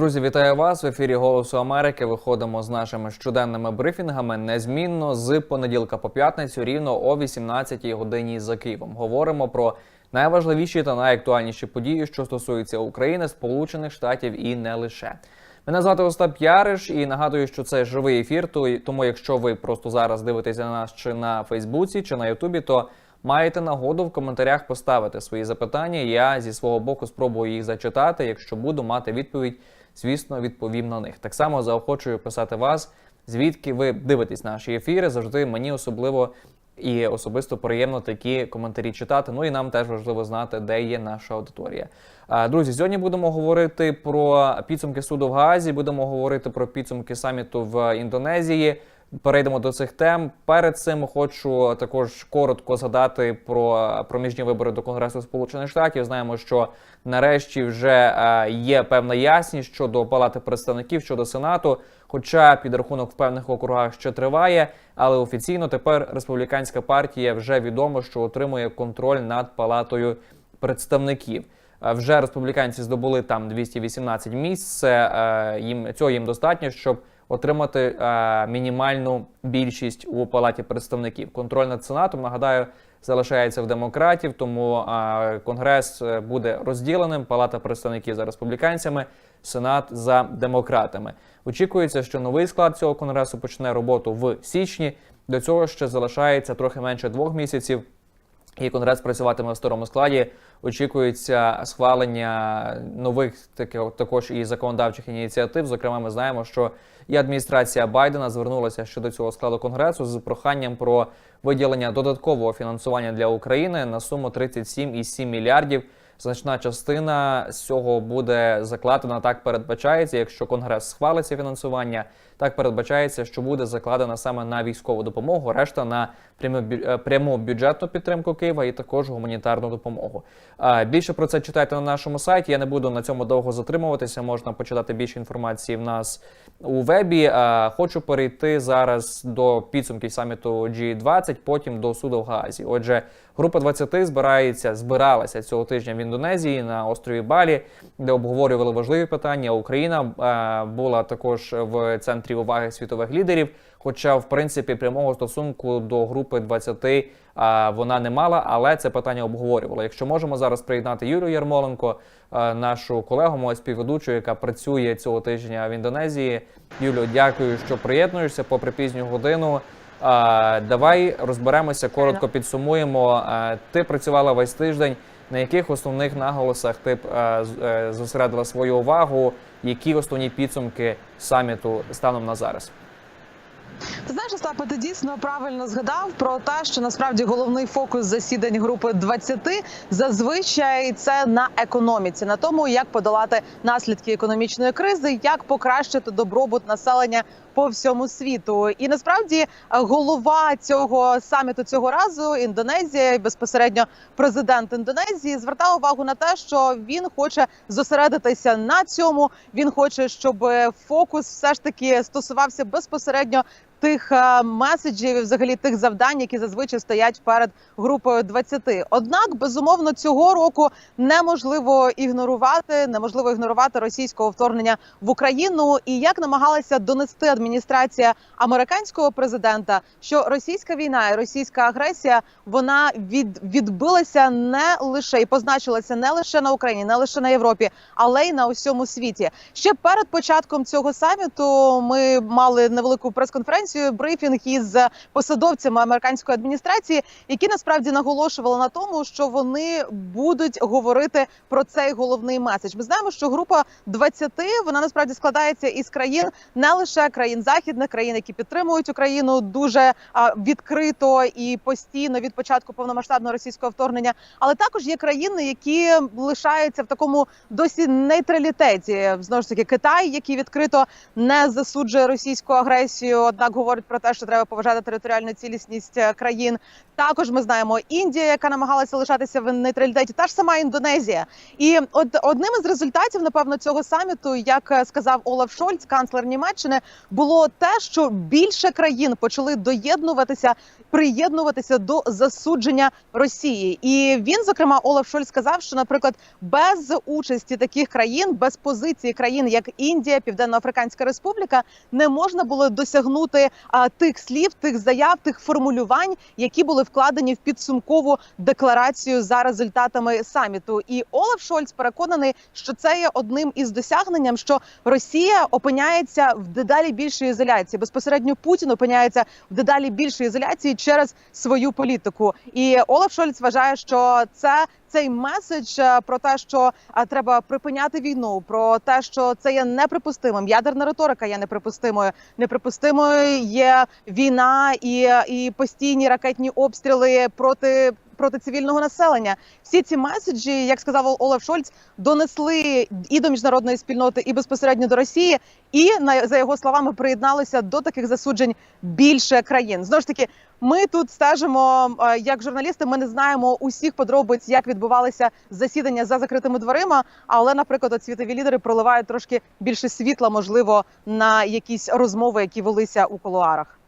Друзі, вітаю вас в ефірі Голосу Америки. Виходимо з нашими щоденними брифінгами незмінно з понеділка по п'ятницю, рівно о 18 годині за Києвом. Говоримо про найважливіші та найактуальніші події, що стосуються України, Сполучених Штатів і не лише. Мене звати Остап Яриш і нагадую, що це живий ефір. то- Тому, якщо ви просто зараз дивитеся на нас чи на Фейсбуці, чи на Ютубі, то маєте нагоду в коментарях поставити свої запитання. Я зі свого боку спробую їх зачитати. Якщо буду мати відповідь, звісно, відповім на них. Так само заохочую писати вас, звідки ви дивитесь наші ефіри. Завжди мені особливо і особисто приємно такі коментарі читати. Ну і нам теж важливо знати, де є наша аудиторія. Друзі, сьогодні будемо говорити про підсумки суду в Гаазі, будемо говорити про підсумки саміту в Індонезії. Перейдемо до цих тем. Перед цим хочу також коротко згадати про проміжні вибори до Конгресу Сполучених Штатів. Знаємо, що нарешті вже е, є певна ясність щодо Палати представників щодо Сенату. Хоча підрахунок в певних округах ще триває, але офіційно тепер республіканська партія вже відомо, що отримує контроль над палатою представників. Е, Вже республіканці здобули там 218 місць. Це е, їм цього їм достатньо, щоб отримати е, мінімальну більшість у палаті представників. Контроль над сенатом нагадаю залишається в демократів, тому е, конгрес е, буде розділеним. Палата представників за республіканцями, сенат за демократами. Очікується, що новий склад цього конгресу почне роботу в січні. До цього ще залишається трохи менше двох місяців. І конгрес працюватиме в старому складі. Очікується схвалення нових таких також і законодавчих ініціатив. Зокрема, ми знаємо, що і адміністрація Байдена звернулася щодо цього складу конгресу з проханням про виділення додаткового фінансування для України на суму 37,7 мільярдів. Значна частина з цього буде закладена так передбачається. Якщо конгрес схвалиться фінансування, так передбачається, що буде закладена саме на військову допомогу, решта на пряму е, бюджетну підтримку Києва і також гуманітарну допомогу. Більше про це читайте на нашому сайті. Я не буду на цьому довго затримуватися. Можна почитати більше інформації в нас у вебі. Хочу перейти зараз до підсумків саміту G20, потім до суду в Гаазі. Отже, група 20 збирається збиралася цього тижня в Індонезії на острові Балі, де обговорювали важливі питання. Україна була також в центрі уваги світових лідерів. Хоча, в принципі, прямого стосунку до групи 20 е, вона не мала, але це питання обговорювала. Якщо можемо зараз приєднати Юлію Ярмоленко, нашу колегу, мою співведучу, яка працює цього тижня в Індонезії. Юлю, дякую, що приєднуєшся попри пізню годину. Давай розберемося, коротко підсумуємо. Ти працювала весь тиждень. На яких основних наголосах ти б е, е, зосередила свою увагу? Які основні підсумки саміту станом на зараз? Ти знаєш, Остапе, ти дійсно правильно згадав про те, що насправді головний фокус засідань групи 20 зазвичай це на економіці, на тому, як подолати наслідки економічної кризи, як покращити добробут населення по всьому світу. І насправді е, голова цього саміту цього разу Індонезія, і безпосередньо президент Індонезії, звертав увагу на те, що він хоче зосередитися на цьому. Він хоче, щоб фокус все ж таки стосувався безпосередньо тих е, меседжів, і взагалі тих завдань, які зазвичай стоять перед групою 20. Однак, безумовно, цього року неможливо ігнорувати, неможливо ігнорувати російського вторгнення в Україну. І як намагалася донести адміністрація американського президента, що російська війна і російська агресія вона від відбилася не лише і позначилася не лише на Україні, не лише на Європі, але й на усьому світі. Ще перед початком цього саміту ми мали невелику прес-конференцію, брифінг із посадовцями американської адміністрації, які насправді наголошували на тому, що вони будуть говорити про цей головний меседж. Ми знаємо, що група 20, вона насправді складається із країн не лише країн західних країн, які підтримують Україну дуже відкрито і постійно від початку повномасштабного російського вторгнення, але також є країни, які лишаються в такому досі нейтралітеті. Знову ж таки, Китай, який відкрито не засуджує російську агресію, однак говорить про те, що треба поважати територіальну цілісність е, країн. Також ми знаємо Індія, яка намагалася лишатися в нейтралітеті, та ж сама Індонезія. І от одним із результатів, напевно, цього саміту, як е, сказав Олаф Шольц, канцлер Німеччини, було те, що більше країн почали доєднуватися, приєднуватися до засудження Росії. І він, зокрема, Олаф Шольц сказав, що, наприклад, без участі таких країн, без позиції країн, як Індія, Південно-Африканська Республіка, не можна було досягнути а, тих слів, тих заяв, тих формулювань, які були вкладені в підсумкову декларацію за результатами саміту. І Олаф Шольц переконаний, що це є одним із досягненням, що Росія опиняється в дедалі більшій ізоляції. Безпосередньо Путін опиняється в дедалі більшій ізоляції через свою політику. І Олаф Шольц вважає, що це. Цей меседж е, про те, що треба припиняти війну, про те, що це є неприпустимим. Ядерна риторика є неприпустимою. Неприпустимою є війна і, і постійні ракетні обстріли проти. Проти цивільного населення всі ці меседжі, як сказав Олаф Шольц, донесли і до міжнародної спільноти, і безпосередньо до Росії, і на за його словами приєдналися до таких засуджень більше країн. Знову ж таки, ми тут стежимо е, як журналісти. Ми не знаємо усіх подробиць, як відбувалися засідання за закритими дверима. Але, наприклад, от світові лідери проливають трошки більше світла, можливо, на якісь розмови, які велися у колуарах.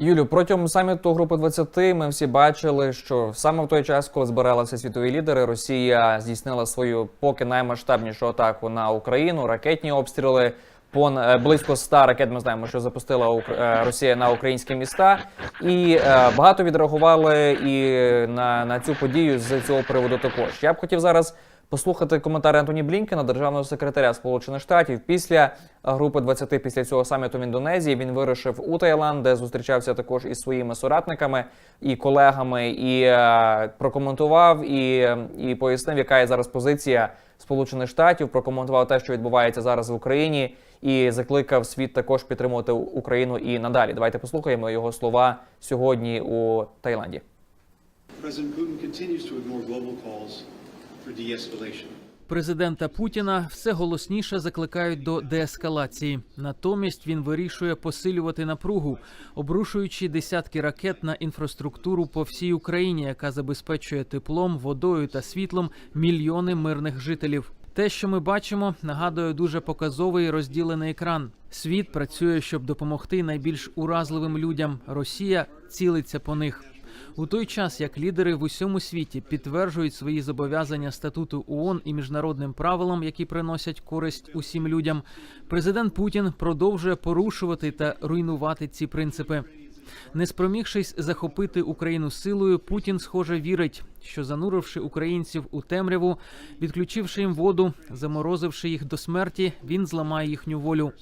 Юлю, протягом саміту групи 20 ми всі бачили, що саме в той час, коли збиралися світові лідери, Росія здійснила свою поки наймасштабнішу атаку на Україну, ракетні обстріли. Пон е, близько 100 ракет ми знаємо, що запустила е, Росія на українські міста, і е, багато відреагували і на, на цю подію з цього приводу. Також я б хотів зараз послухати коментар Антоні Блінкена, державного секретаря Сполучених Штатів. Після е, групи 20, після цього саміту в Індонезії він вирушив у Таїланд, де зустрічався також із своїми соратниками і колегами, і е, прокоментував і, і пояснив, яка є зараз позиція Сполучених Штатів. Прокоментував те, що відбувається зараз в Україні, і закликав світ також підтримувати Україну і надалі. Давайте послухаємо його слова сьогодні у Таїланді. President Putin continues Президента Путіна все голосніше закликають до деескалації. Натомість він вирішує посилювати напругу, обрушуючи десятки ракет на інфраструктуру по всій Україні, яка забезпечує теплом, водою та світлом мільйони мирних жителів. Те, що ми бачимо, нагадує дуже показовий розділений екран. Світ працює, щоб допомогти найбільш уразливим людям. Росія цілиться по них. У той час як лідери в усьому світі підтверджують свої зобов'язання статуту ООН і міжнародним правилам, які приносять користь усім людям, президент Путін продовжує порушувати та руйнувати ці принципи. Не спромігшись захопити Україну силою, Путін, схоже, вірить, що зануривши українців у темряву, відключивши їм воду, заморозивши їх до смерті, він зламає їхню волю.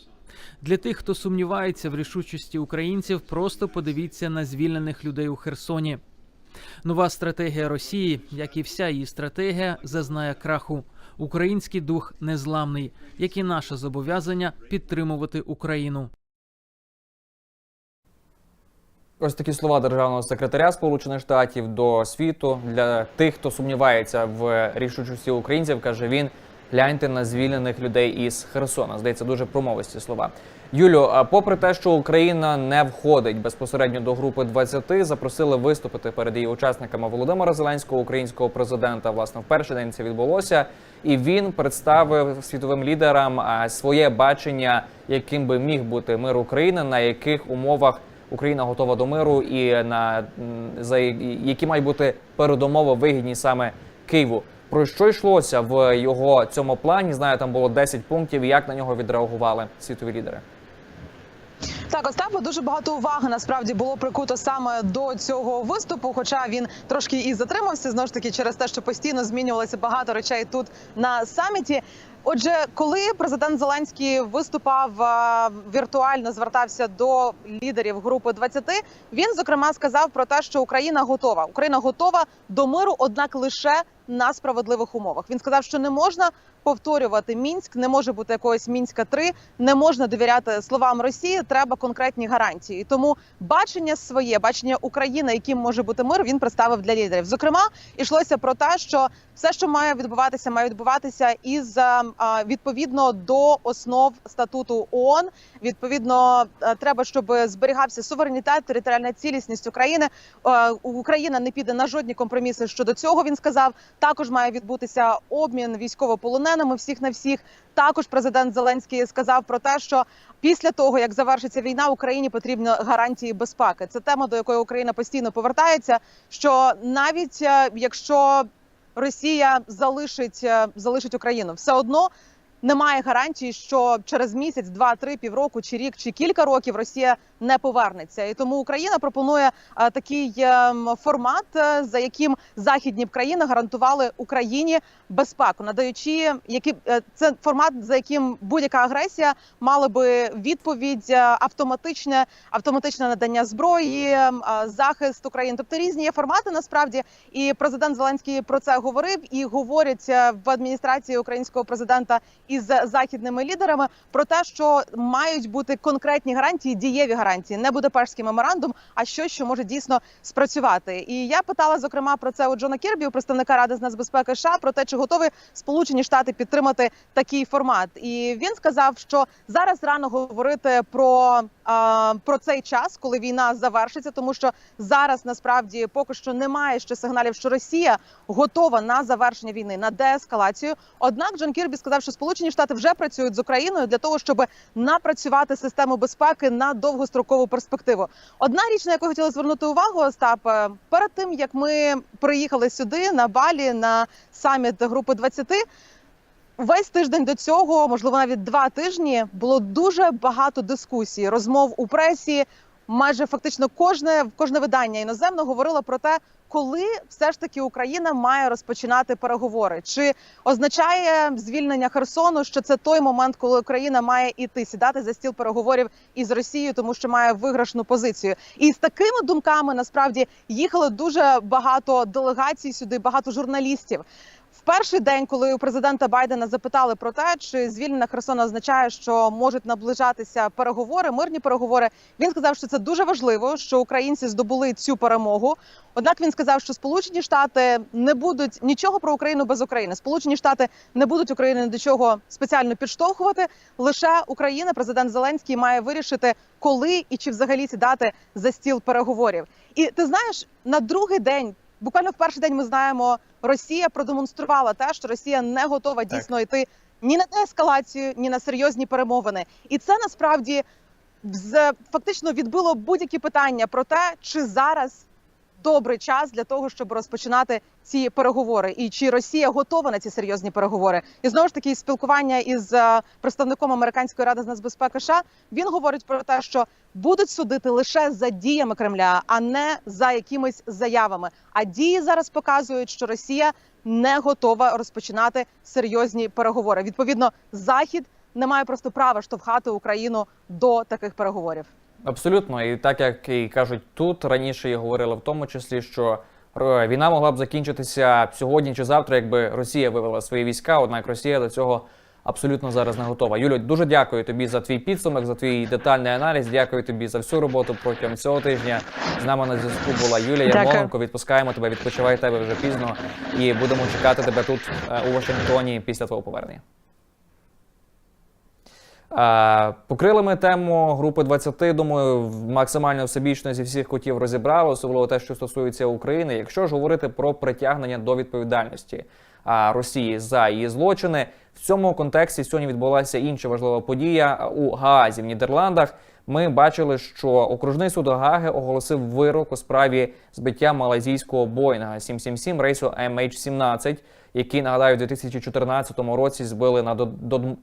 Для тих, хто сумнівається в рішучості українців, просто подивіться на звільнених людей у Херсоні. Нова стратегія Росії, як і вся її стратегія, зазнає краху. Український дух незламний, як і наше зобов'язання підтримувати Україну. Ось такі слова державного секретаря Сполучених Штатів до світу для тих, хто сумнівається в рішучості українців, каже він. Гляньте на звільнених людей із Херсона. Здається, дуже промовисті слова. Юлю, попри те, що Україна не входить безпосередньо до групи 20, запросили виступити перед її учасниками Володимира Зеленського, українського президента. Власне, в перший день це відбулося, і він представив світовим лідерам своє бачення, яким би міг бути мир України, на яких умовах Україна готова до миру, і на за які мають бути передумови вигідні саме Києву. Про що йшлося в його цьому плані? Знаю, там було 10 пунктів. Як на нього відреагували світові лідери? Так, Остапа дуже багато уваги насправді було прикуто саме до цього виступу. Хоча він трошки і затримався знову ж таки через те, що постійно змінювалося багато речей тут на саміті. Отже, коли президент Зеленський виступав е, віртуально, звертався до лідерів групи 20, він зокрема сказав про те, що Україна готова. Україна готова до миру, однак лише на справедливих умовах. Він сказав, що не можна повторювати мінськ, не може бути якогось мінська 3 не можна довіряти словам Росії. Треба конкретні гарантії. Тому бачення своє, бачення України, яким може бути мир, він представив для лідерів. Зокрема, йшлося про те, що все, що має відбуватися, має відбуватися із е, а, відповідно до основ статуту ООН. Відповідно, е, треба, щоб зберігався суверенітет, територіальна цілісність України. Е, Україна не піде на жодні компроміси щодо цього. Він сказав. Також має відбутися обмін військовополоненими всіх на всіх. Також президент Зеленський сказав про те, що після того як завершиться війна, Україні потрібні гарантії безпеки. Це тема, до якої Україна постійно повертається. Що навіть е, якщо Росія залишить е, залишить Україну, все одно немає гарантії, що через місяць, два, три, півроку, чи рік, чи кілька років Росія не повернеться. І тому Україна пропонує е, такий е, формат, е, за яким західні країни гарантували Україні безпеку, надаючи які це формат, за яким будь-яка агресія мала би відповідь автоматичне, автоматичне надання зброї, захист України. Тобто різні є формати насправді. І президент Зеленський про це говорив і говорять в адміністрації українського президента із західними лідерами про те, що мають бути конкретні гарантії, дієві гарантії, не Будапештський меморандум, а щось, що може дійсно спрацювати. І я питала зокрема про це у Джона Кірбі, у представника ради з нацбезпеки США, про те, чи готові Сполучені Штати підтримати такий формат. І він сказав, що зараз рано говорити про, про цей час, коли війна завершиться, тому що зараз насправді поки що немає ще сигналів, що Росія готова на завершення війни на деескалацію. Однак Джон Кірбі сказав, що Сполучені Штати вже працюють з Україною для того, щоб напрацювати систему безпеки на довгострокову перспективу. Одна річ, на яку хотіла звернути увагу, Остап, е, перед тим як ми приїхали сюди на Балі на саміт групи 20, Весь тиждень до цього, можливо, навіть два тижні, було дуже багато дискусій, розмов у пресі. Майже фактично кожне кожне видання іноземно говорило про те, коли все ж таки Україна має розпочинати переговори. Чи означає звільнення Херсону, що це той момент, коли Україна має іти сідати за стіл переговорів із Росією, тому що має виграшну позицію? І з такими думками насправді їхало дуже багато делегацій сюди, багато журналістів. Перший день, коли у президента Байдена запитали про те, чи звільнення Херсона означає, що можуть наближатися переговори, мирні переговори, він сказав, що це дуже важливо, що українці здобули цю перемогу. Однак він сказав, що Сполучені Штати не будуть нічого про Україну без України. Сполучені Штати не будуть Україну до чого спеціально підштовхувати. Лише Україна, президент Зеленський, має вирішити, коли і чи взагалі сідати за стіл переговорів. І ти знаєш, на другий день. Буквально в перший день ми знаємо, Росія продемонструвала те, що Росія не готова дійсно йти ні на деескалацію, ні на серйозні перемовини. І це насправді фактично відбило будь-які питання про те, чи зараз добрий час для того, щоб розпочинати ці переговори, і чи Росія готова на ці серйозні переговори. І знову ж таки, спілкування із е, представником американської ради з нацбезпеки США він говорить про те, що будуть судити лише за діями Кремля, а не за якимись заявами. А дії зараз показують, що Росія не готова розпочинати серйозні переговори. Відповідно, захід не має просто права штовхати Україну до таких переговорів. Абсолютно, і так як і кажуть тут раніше, і говорили в тому числі, що е, війна могла б закінчитися сьогодні чи завтра, якби Росія вивела свої війська. Однак Росія до цього абсолютно зараз не готова. Юлю, дуже дякую тобі за твій підсумок, за твій детальний аналіз. Дякую тобі за всю роботу протягом цього тижня. З нами на зв'язку була Юлія Ярмоленко. Відпускаємо тебе, відпочивай тебе вже пізно, і будемо чекати тебе тут е, у Вашингтоні після твого повернення. Покрили ми тему групи 20, думаю, максимально всебічно зі всіх котів розібрали, особливо те, що стосується України. Якщо ж говорити про притягнення до відповідальності Росії за її злочини, в цьому контексті сьогодні відбулася інша важлива подія у Гаазі в Нідерландах. Ми бачили, що окружний суд Гаги оголосив вирок у справі збиття малайзійського Боїнга 777 рейсу MH17, який нагадаю, у 2014 році збили над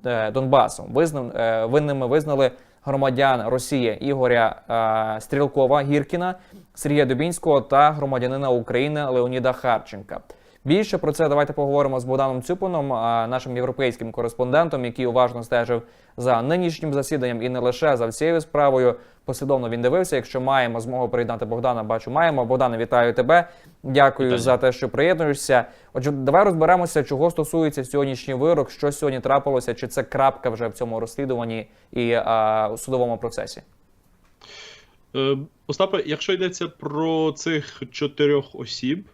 е, Донбасом. Визнав е, винними визнали громадян Росії Ігоря е, Стрілкова Гіркіна, Сергія Дубінського та громадянина України Леоніда Харченка. Більше про це давайте поговоримо з Богданом Цюпином, нашим європейським кореспондентом, який уважно стежив за нинішнім засіданням і не лише за всією справою. Послідовно він дивився. Якщо маємо змогу приєднати Богдана, бачу, маємо. Богдане, вітаю тебе. Дякую Вітаю. за те, що приєднуєшся. Отже, давай розберемося, чого стосується сьогоднішній вирок, що сьогодні трапилося, чи це крапка вже в цьому розслідуванні і а, у судовому процесі. Е, Остапе, якщо йдеться про цих чотирьох осіб,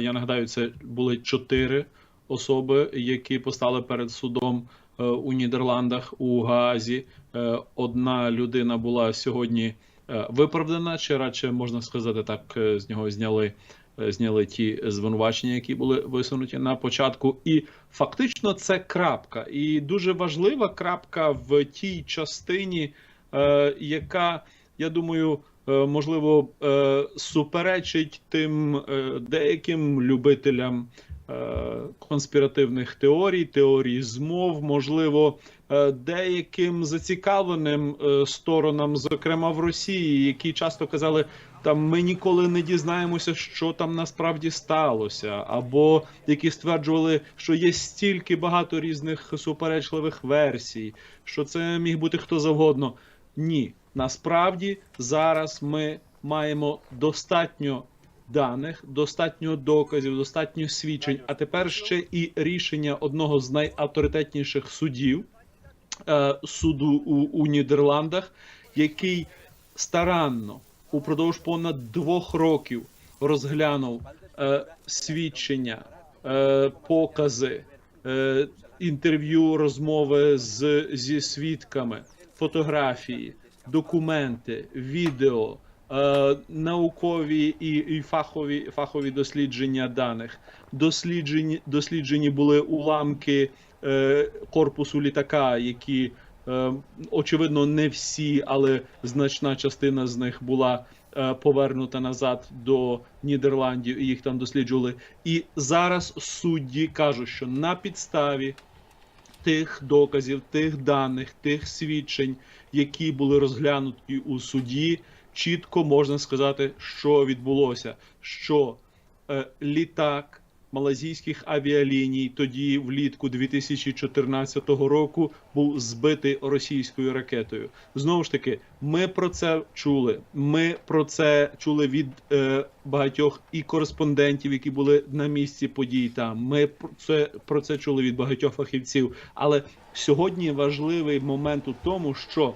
я нагадаю, це були чотири особи, які постали перед судом е, у Нідерландах у Гаазі. Е, Одна людина була сьогодні е, виправдана, чи радше можна сказати так, е, з нього зняли. е, Зняли ті звинувачення, які були висунуті на початку, і фактично це крапка, і дуже важлива крапка в тій частині, е, яка я думаю, е, можливо, е, суперечить тим е, деяким любителям е, конспіративних теорій, теорій змов, можливо, е, деяким зацікавленим е, сторонам, зокрема в Росії, які часто казали. Там ми ніколи не дізнаємося, що там насправді сталося, або які стверджували, що є стільки багато різних суперечливих версій, що це міг бути хто завгодно. Ні, насправді зараз ми маємо достатньо даних, достатньо доказів, достатньо свідчень. А тепер ще і рішення одного з найавторитетніших судів е, суду у, у Нідерландах, який старанно упродовж понад двох років розглянув е, свідчення, е, покази, е, інтерв'ю, розмови з, зі свідками, фотографії, документи, відео, е, наукові і, фахові, фахові дослідження даних. Досліджені, досліджені були уламки е, корпусу літака, які е, очевидно не всі, але значна частина з них була повернута назад до Нідерландів і їх там досліджували. І зараз судді кажуть, що на підставі тих доказів, тих даних, тих свідчень, які були розглянуті у суді, чітко можна сказати, що відбулося. Що е, літак малазійських авіаліній тоді, влітку 2014 року, був збитий російською ракетою. Знову ж таки, ми про це чули. Ми про це чули від е, багатьох і кореспондентів, які були на місці подій. Там ми про це про це чули від багатьох фахівців. Але сьогодні важливий момент у тому, що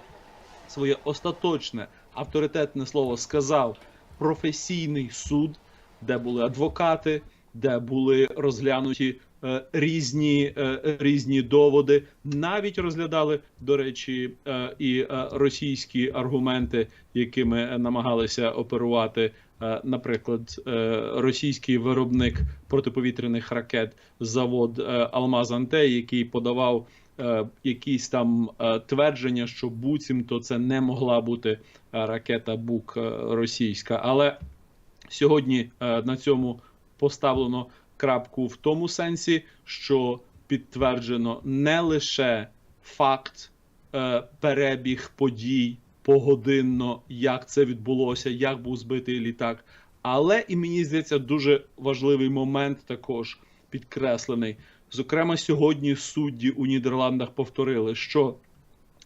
своє остаточне авторитетне слово сказав професійний суд, де були адвокати, де були розглянуті е, різні, е, різні доводи. Навіть розглядали, до речі, е, і російські аргументи, якими намагалися оперувати. Наприклад, російський виробник протиповітряних ракет, завод Алмаз Анте, який подавав якісь там твердження, що буцімто це не могла бути ракета Бук російська. Але сьогодні на цьому поставлено крапку в тому сенсі, що підтверджено не лише факт е, перебіг подій погодинно, як це відбулося, як був збитий літак. Але і мені здається, дуже важливий момент також підкреслений. Зокрема, сьогодні судді у Нідерландах повторили, що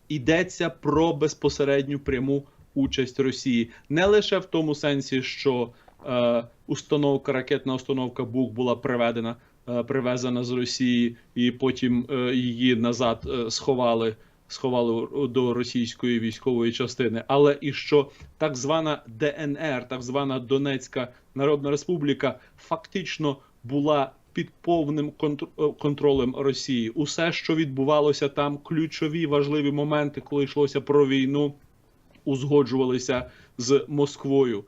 йдеться про безпосередню пряму участь Росії не лише в тому сенсі, що установка, ракетна установка БУК була приведена, е, привезена з Росії, і потім е, її назад е, сховали. Сховали до російської військової частини, але і що так звана ДНР, так звана Донецька Народна Республіка, фактично була під повним контр- е, контролем Росії. Усе, що відбувалося там, ключові важливі моменти, коли йшлося про війну, узгоджувалися з Москвою.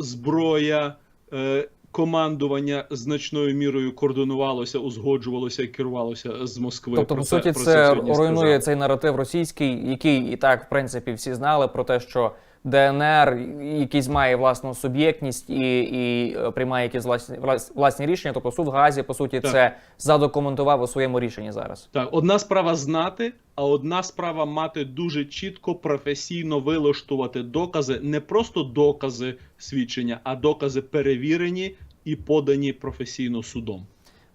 Зброя, е, командування значною мірою координувалося, узгоджувалося і керувалося з Москви. Тобто, Про по суті, це сьогодні руйнує сказав. цей наратив російський, який і так, в принципі, всі знали про те, що ДНР якийсь має власну суб'єктність і, і е, приймає якісь власні, влас- власні рішення. Тобто суд в Газі, по суті, Так. це задокументував у своєму рішенні зараз. Так, одна справа знати, а одна справа мати дуже чітко професійно вилаштувати докази, не просто докази свідчення, а докази перевірені і подані професійно судом.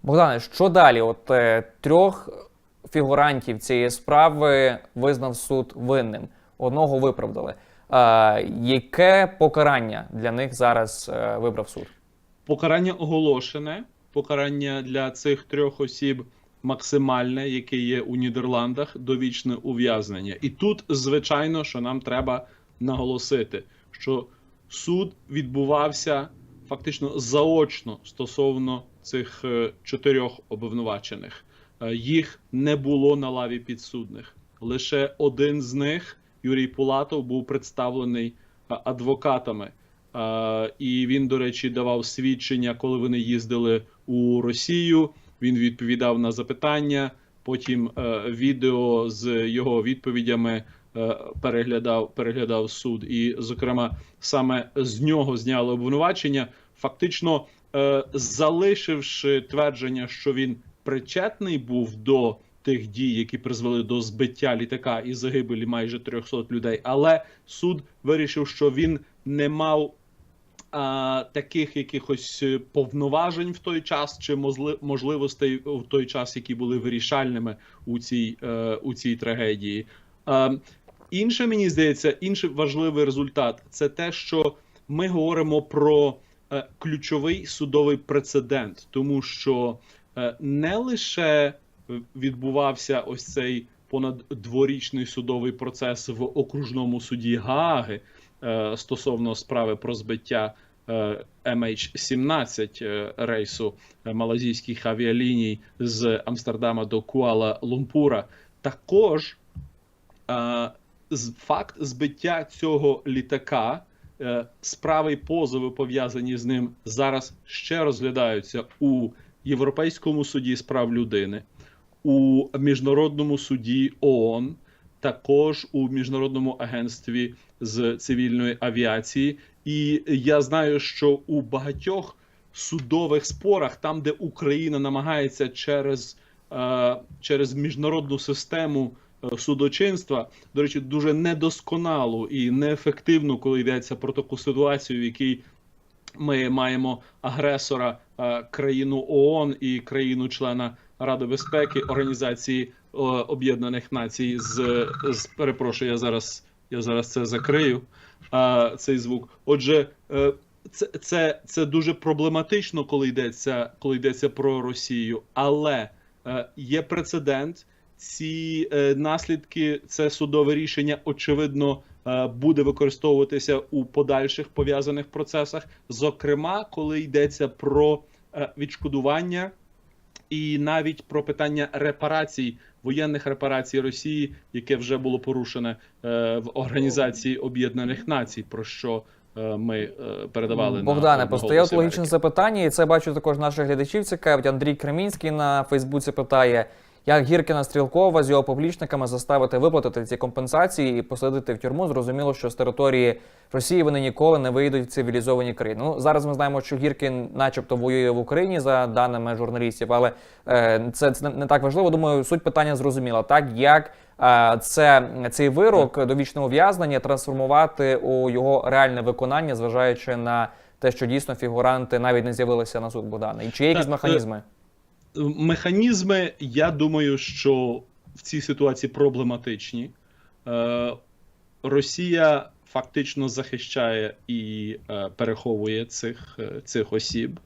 Богдане, що далі? От е, трьох фігурантів цієї справи визнав суд винним. Одного виправдали. Яке покарання для них зараз е, вибрав суд? Покарання оголошене. Покарання для цих трьох осіб максимальне, яке є у Нідерландах, довічне ув'язнення. І тут, звичайно, що нам треба наголосити, що суд відбувався фактично заочно стосовно цих е, чотирьох обвинувачених. Е, Їх не було на лаві підсудних. Лише один з них, Юрій Пулатов, був представлений адвокатами. І він, до речі, давав свідчення, коли вони їздили у Росію. Він відповідав на запитання. Потім е, відео з його відповідями е, переглядав, переглядав суд. І, зокрема, саме з нього зняли обвинувачення, фактично е, залишивши твердження, що він причетний був до тих дій, які призвели до збиття літака і загибелі майже 300 людей. Але суд вирішив, що він не мав а, таких якихось е, повноважень в той час, чи можливостей в той час, які були вирішальними у цій, е, у цій трагедії. Е, інше мені здається, інший важливий результат це те, що ми говоримо про ключовий судовий прецедент, тому що не лише відбувався ось цей понад дворічний судовий процес в окружному суді Гааги е, стосовно справи про збиття е, MH17 е, рейсу е, малазійських авіаліній з Амстердама до Куала Лумпура. Також факт збиття цього літака, справи й позови пов'язані з ним зараз ще розглядаються у Європейському суді з прав людини, у міжнародному суді ООН, також у міжнародному агентстві з цивільної авіації. І я знаю, що у багатьох судових спорах, там, де Україна намагається через, е, через міжнародну систему е, судочинства, до речі, дуже недосконалу і неефективну, коли йдеться про таку ситуацію, в якій ми маємо агресора е, країну ООН і країну-члена Ради безпеки Організації е, Об'єднаних Націй з, з перепрошую, я зараз я зараз це закрию. е, цей звук. Отже, е, це, це, це дуже проблематично, коли йдеться, коли йдеться про Росію, але е, є прецедент. Ці наслідки, це судове рішення, очевидно, буде використовуватися у подальших пов'язаних процесах, зокрема, коли йдеться про відшкодування і навіть про питання репарацій, воєнних репарацій Росії, яке вже було порушене е, в Організації Об'єднаних Націй, про що е, ми е, передавали Богдане, «Голос постає логічне запитання, і це бачу також наших глядачів. Цікавить. Андрій Кремінський на Фейсбуці питає, як Гіркіна Стрілкова з його поплічниками заставити виплатити ці компенсації і посадити в тюрму. Зрозуміло, що з території Росії вони ніколи не вийдуть в цивілізовані країни. Ну зараз ми знаємо, що Гіркін, начебто, воює в Україні за даними журналістів, але е, це, це не так важливо. Думаю, суть питання зрозуміла. Так як е, це цей вирок довічного ув'язнення трансформувати у його реальне виконання, зважаючи на те, що дійсно фігуранти навіть не з'явилися на суд Богдана. І чи є якісь е, механізми? Механізми, я думаю, що в цій ситуації проблематичні. Е, Росія фактично захищає і е, переховує цих, е, цих осіб.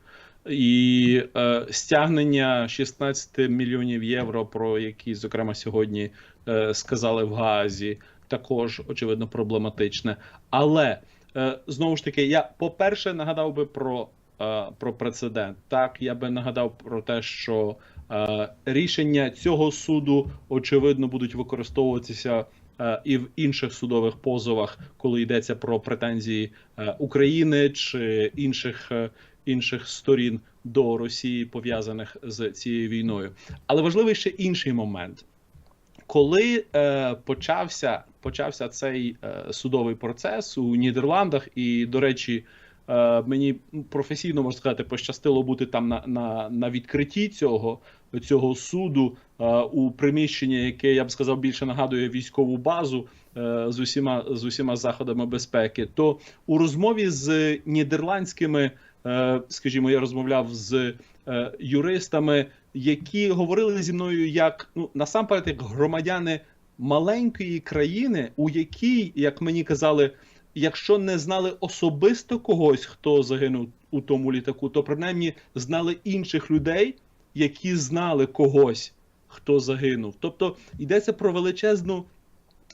І стягнення 16 мільйонів євро, про які, зокрема, сьогодні сказали в Гаазі, також очевидно проблематичне. Але знову ж таки, я по-перше нагадав би про, про прецедент. Так, я би нагадав про те, що е, рішення цього суду очевидно будуть використовуватися е, і в інших судових позовах, коли йдеться про претензії е, України чи інших. е, Інших сторін до Росії пов'язаних з цією війною, але важливий ще інший момент коли е, почався, почався цей е, судовий процес у Нідерландах, і, до речі, е, мені професійно можна сказати, пощастило бути там на, на, на відкритті цього, цього суду е, у приміщенні, яке я б сказав більше нагадує військову базу е, з усіма з усіма заходами безпеки. То у розмові з нідерландськими, е, скажімо, я розмовляв з е, юристами які говорили зі мною як ну насамперед як громадяни маленької країни, у якій, як мені казали, якщо не знали особисто когось, хто загинув у тому літаку, то принаймні знали інших людей, які знали когось, хто загинув. Тобто йдеться про величезну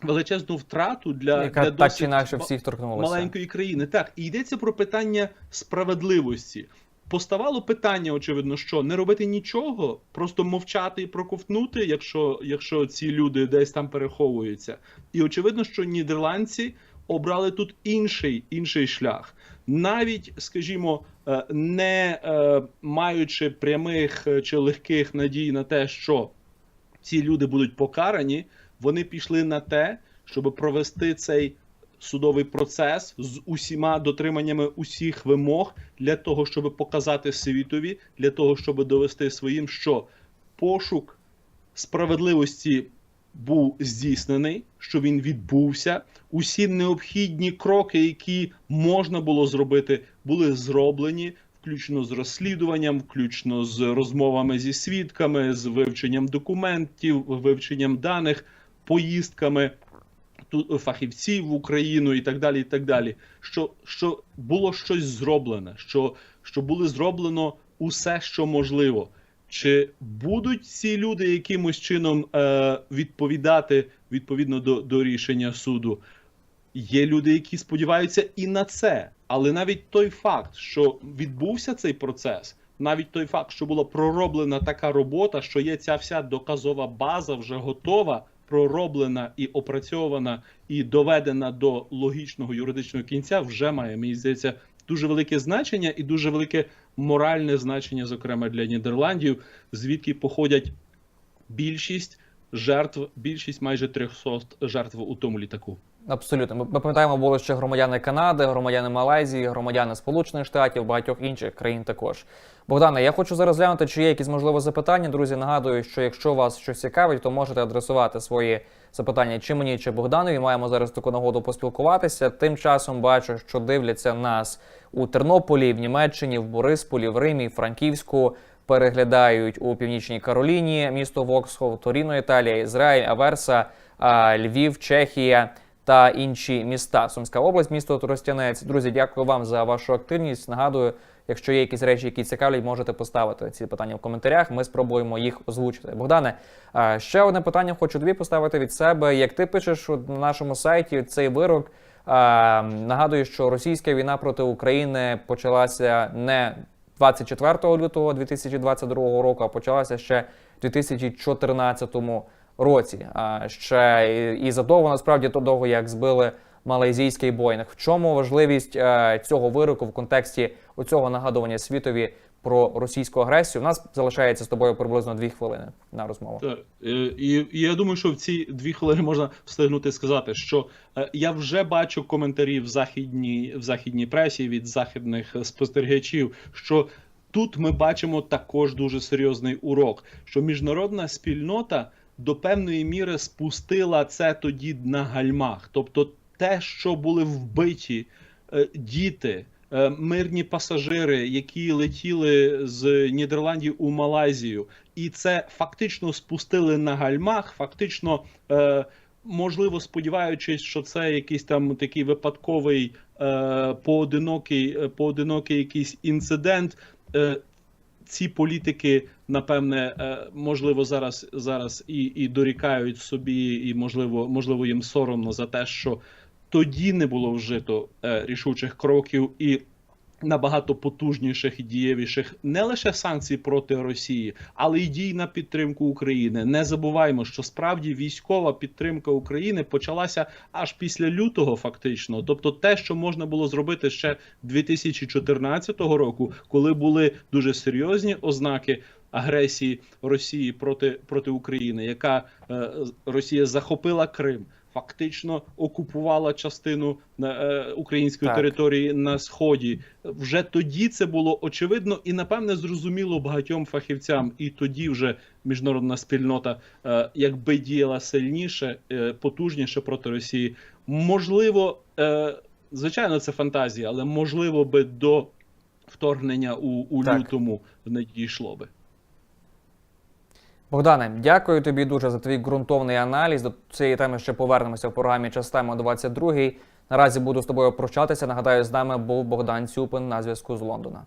величезну втрату для, яка для так досить чи інакше всіх торкнулася. маленької країни. Так, і йдеться про питання справедливості. Поставало питання, очевидно, що не робити нічого, просто мовчати і проковтнути, якщо, якщо ці люди десь там переховуються. І очевидно, що нідерландці обрали тут інший, інший шлях. Навіть, скажімо, е, не е, маючи прямих е, чи легких надій на те, що ці люди будуть покарані, вони пішли на те, щоб провести цей судовий процес з усіма дотриманнями усіх вимог для того, щоб показати світові, для того, щоб довести своїм, що пошук справедливості був здійснений, що він відбувся. Усі необхідні кроки, які можна було зробити, були зроблені. Включно з розслідуванням, включно з розмовами зі свідками, з вивченням документів, вивченням даних, поїздками фахівців в Україну і так далі. І так далі. Що, що було щось зроблене, що, що було зроблено усе, що можливо. Чи будуть ці люди якимось чином е, відповідати відповідно до, до рішення суду? Є люди, які сподіваються і на це. Але навіть той факт, що відбувся цей процес, навіть той факт, що була пророблена така робота, що є ця вся доказова база вже готова, пророблена і опрацьована, і доведена до логічного юридичного кінця, вже має, мені здається, дуже велике значення і дуже велике моральне значення, зокрема для Нідерландів, звідки походять більшість жертв, більшість майже 300 жертв у тому літаку. Абсолютно. Ми, пам'ятаємо, були ще громадяни Канади, громадяни Малайзії, громадяни Сполучених Штатів, багатьох інших країн також. Богдане, я хочу зараз глянути, чи є якісь можливо запитання. Друзі, нагадую, що якщо вас щось цікавить, то можете адресувати свої запитання чи мені, чи Богданові. Маємо зараз таку нагоду поспілкуватися. Тим часом бачу, що дивляться нас у Тернополі, в Німеччині, в Борисполі, в Римі, Франківську. Переглядають у північній Кароліні, місто Воксхол, Торіно, Італія, Ізраїль, Аверса, Львів, Чехія та інші міста. Сумська область, місто Тростянець. Друзі, дякую вам за вашу активність. Нагадую, якщо є якісь речі, які цікавлять, можете поставити ці питання в коментарях. Ми спробуємо їх озвучити. Богдане, ще одне питання хочу тобі поставити від себе. Як ти пишеш на нашому сайті цей вирок? А, Нагадую, що російська війна проти України почалася не 24 лютого 2022 року, а почалася ще в 2014 році. А ще і, задовго насправді то довго, як збили малайзійський Боїнг. В чому важливість е, цього вироку в контексті оцього нагадування світові про російську агресію? У нас залишається з тобою приблизно дві хвилини на розмову. Так, е, і, і я думаю, що в ці дві хвилини можна встигнути сказати, що е, я вже бачу коментарі в західній в західній пресі від західних спостерігачів, що тут ми бачимо також дуже серйозний урок, що міжнародна спільнота до певної міри спустила це тоді на гальмах, тобто те, що були вбиті е, діти. Е, Мирні пасажири, які летіли з Нідерландів у Малайзію, і це фактично спустили на гальмах. Фактично, е, можливо, сподіваючись, що це якийсь там такий випадковий е, поодинокий, поодинокий якийсь інцидент. Ці політики, напевне, можливо, зараз зараз і, і дорікають собі, і можливо, можливо, їм соромно за те, що тоді не було вжито е, рішучих кроків і набагато потужніших і дієвіших не лише санкцій проти Росії, але й дій на підтримку України. Не забуваємо, що справді військова підтримка України почалася аж після лютого, фактично. Тобто, те, що можна було зробити ще 2014 року, коли були дуже серйозні ознаки. Агресії Росії проти проти України, яка е, Росія захопила Крим, фактично окупувала частину е, української Так. території на сході. Вже тоді це було очевидно і напевне зрозуміло багатьом фахівцям. І тоді вже міжнародна спільнота, е, якби діяла сильніше, е, потужніше проти Росії. Можливо, е, звичайно, це фантазія, але можливо би до вторгнення у, у лютому не дійшло би. Богдане, дякую тобі дуже за твій ґрунтовний аналіз. До цієї теми ще повернемося в програмі Частемо о 22 Наразі буду з тобою прощатися. Нагадаю, з нами був Богдан Цюпин на зв'язку з Лондона.